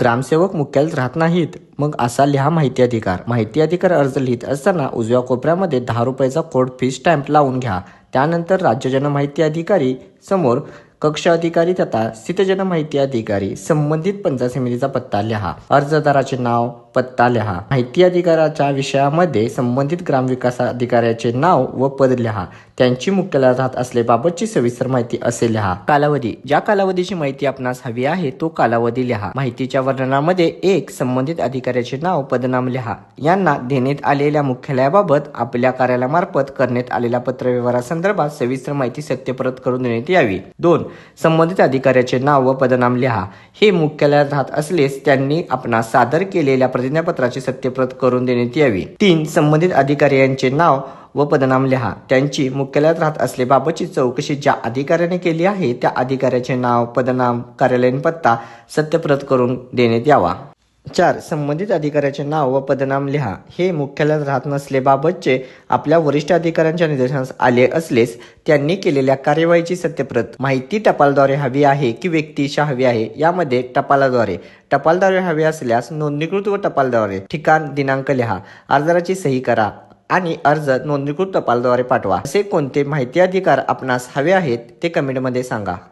ग्रामसेवक मुख्यालयात राहत नाहीत. मग असा लिहा माहिती अधिकार. माहिती अधिकार अर्ज लिहित असताना उजव्या कोपऱ्यामध्ये दहा रुपयाचा कोड फी स्टॅम्प लावून घ्या. त्यानंतर राज्य जनमाहिती अधिकारी समोर कक्ष अधिकारी तथा स्थितजन माहिती अधिकारी संबंधित पंचायत समितीचा पत्ता लिहा. अर्जदाराचे नाव पत्ता लिहा माहिती अधिकाराच्या विषयामध्ये संबंधित ग्रामविकास अधिकाऱ्याचे नाव व पद लिहा. त्यांची मुख्यालयात राहत असल्याबाबतची सविस्तर माहिती असे लिहा. कालावधी. ज्या कालावधीची माहिती आपणास हवी आहे तो कालावधी लिहा. माहितीच्या वर्णनामध्ये एक संबंधित अधिकाऱ्याचे नाव पदनाम लिहा. यांना देण्यात आलेल्या मुख्यालयाबाबत आपल्या कार्यालयामार्फत करण्यात आलेल्या पत्रव्यवहारासंदर्भात सविस्तर माहिती सत्यप्रत करून देण्यात यावी. दोन. संबंधित अधिकाऱ्याचे नाव व पदनाम लिहा. हे मुख्यालयात राहत असलेस त्यांनी आपणास सादर केलेल्या प्रतिज्ञापत्राची सत्यप्रत करून देण्यात यावी. तीन संबंधित अधिकारी यांचे नाव व पदनाम लिहा. त्यांची मुख्यालयात राहत असल्याबाबतची चौकशी ज्या अधिकाऱ्याने केली आहे त्या अधिकाऱ्याचे नाव पदनाम कार्यालयीन पत्ता सत्यप्रत करून देण्यात यावा. चार संबंधित अधिकाऱ्याचे नाव व पदनाम लिहा. हे मुख्यालयात राहत नसलेबाबतचे आपल्या वरिष्ठ अधिकाऱ्यांच्या निदर्शनास आले असलेस त्यांनी केलेल्या कार्यवाहीची सत्यप्रत. माहिती टपालद्वारे हवी आहे की व्यक्तिशा हवी आहे? यामध्ये टपालाद्वारे. टपालद्वारे हवी असल्यास नोंदणीकृत व टपालद्वारे. ठिकाण दिनांक लिहा. अर्जाची सही करा आणि अर्ज नोंदणीकृत टपालद्वारे पाठवा. असे कोणते माहिती अधिकार आपणास हवे आहेत ते कमेंटमध्ये सांगा.